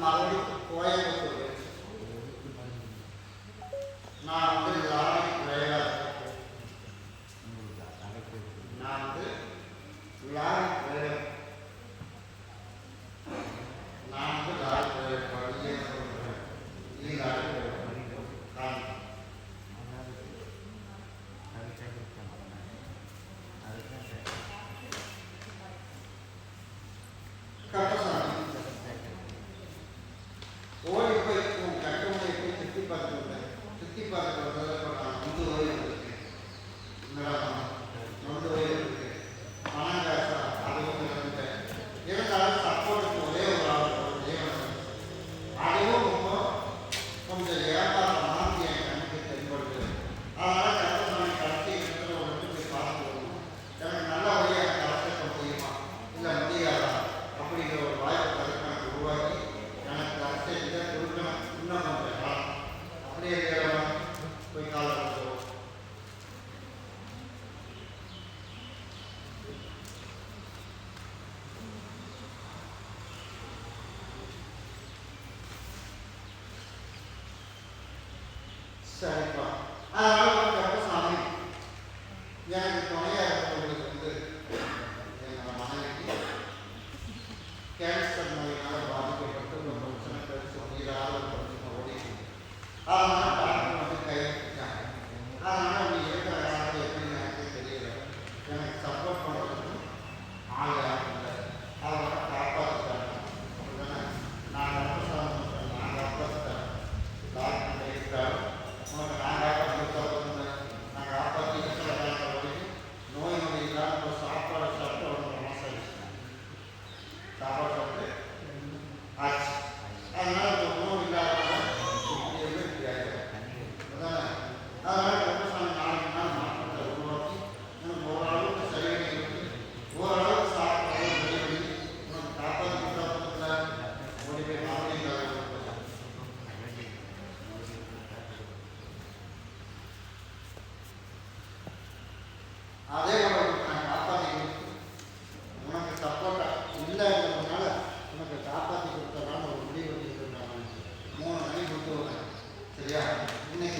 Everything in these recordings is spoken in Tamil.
മറവി കോയമ്പത്തൂർ சரிப்பா அதனால கொஞ்சம் சாதனை எனக்கு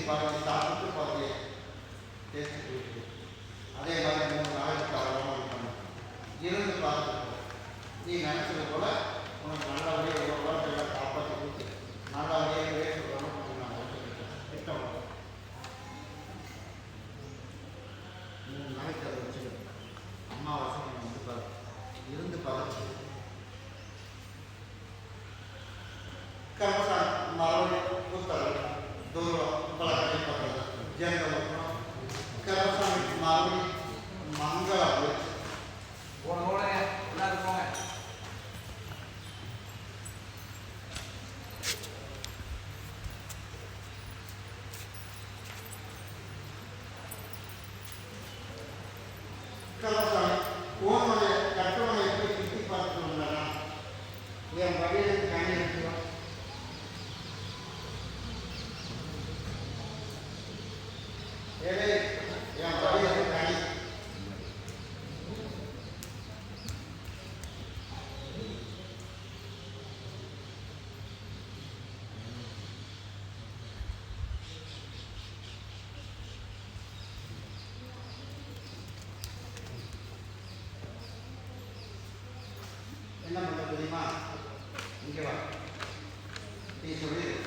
பாருங்கள் சாப்பிட்டு பாருங்க டேஸ்ட் கொடுத்து. அதே மாதிரி மூணு நாளைக்கு தவறாமல் பண்ணணும். இருந்து பார்த்துக்கோ. நீ நினச்சது போல் உனக்கு நல்லபடியாக ஒரு உடம்பு எல்லாம் காப்பாற்றி கொடுத்து நல்லபடியாக வேறு உடம்பு நான் திட்டம் மூணு நாளைக்கு அதை வச்சுக்கணும். அம்மாவாசை நீங்கள் வந்து பார்த்து இருந்து பார்த்து. கர்மசான் மரம் புத்தகம் தூரம். jenga தெரியுமா? இங்கே வா. நீ சொல்லி.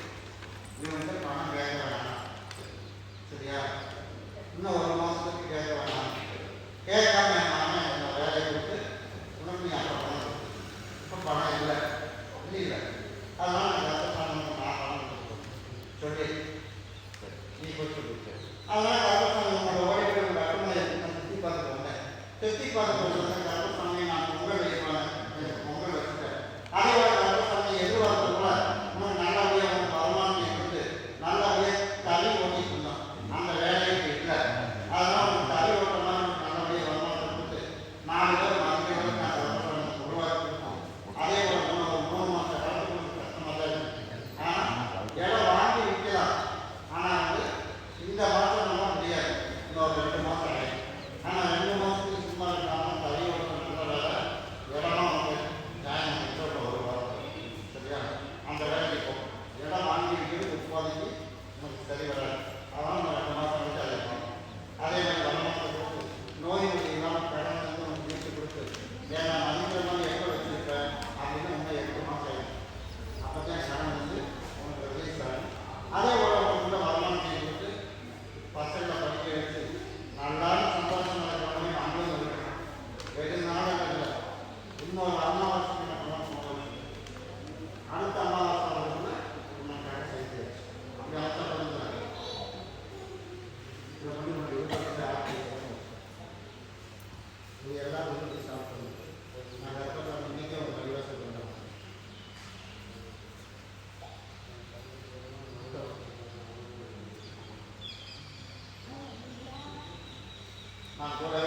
看过来。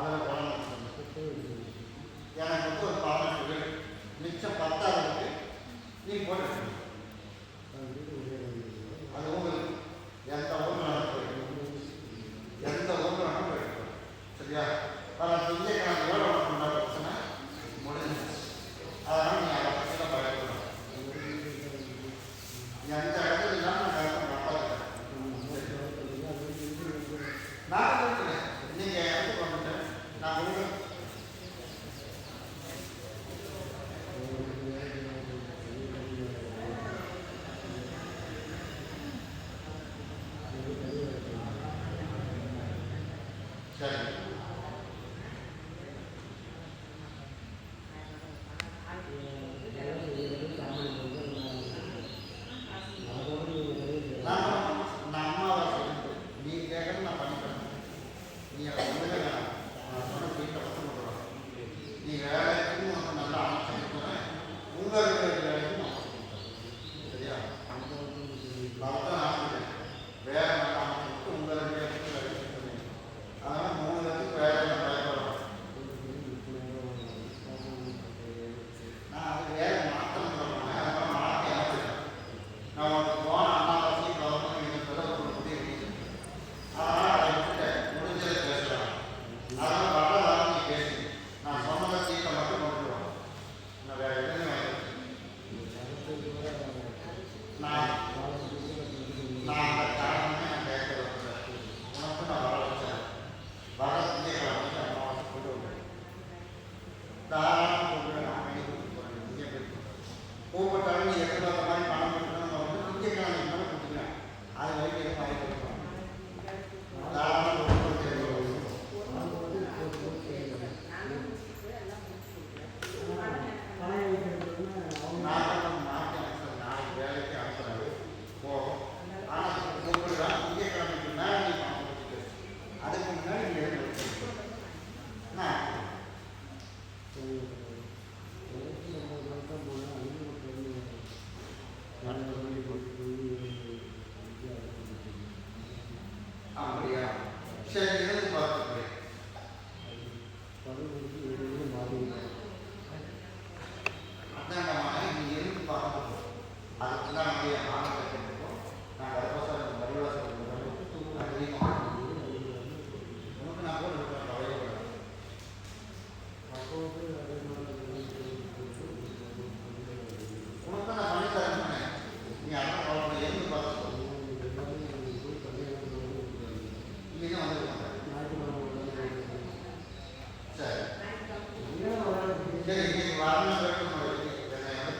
அதில் பலன் எனக்கு வந்து ஒரு பதினெட்டு மிச்சம் பத்தாயிரத்துக்கு நீ போட்டு அது எந்த ஊர் நடக்கும் எந்த ஊர் நடக்கும் போயிட்டு சரியா ஆனால் திங்கக்கிழமையோட உனக்கு உண்டான பிரச்சனை? அதனால் நீ அதை பற்றியில் பயப்படணும் எந்த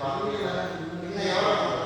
என்னை வந்து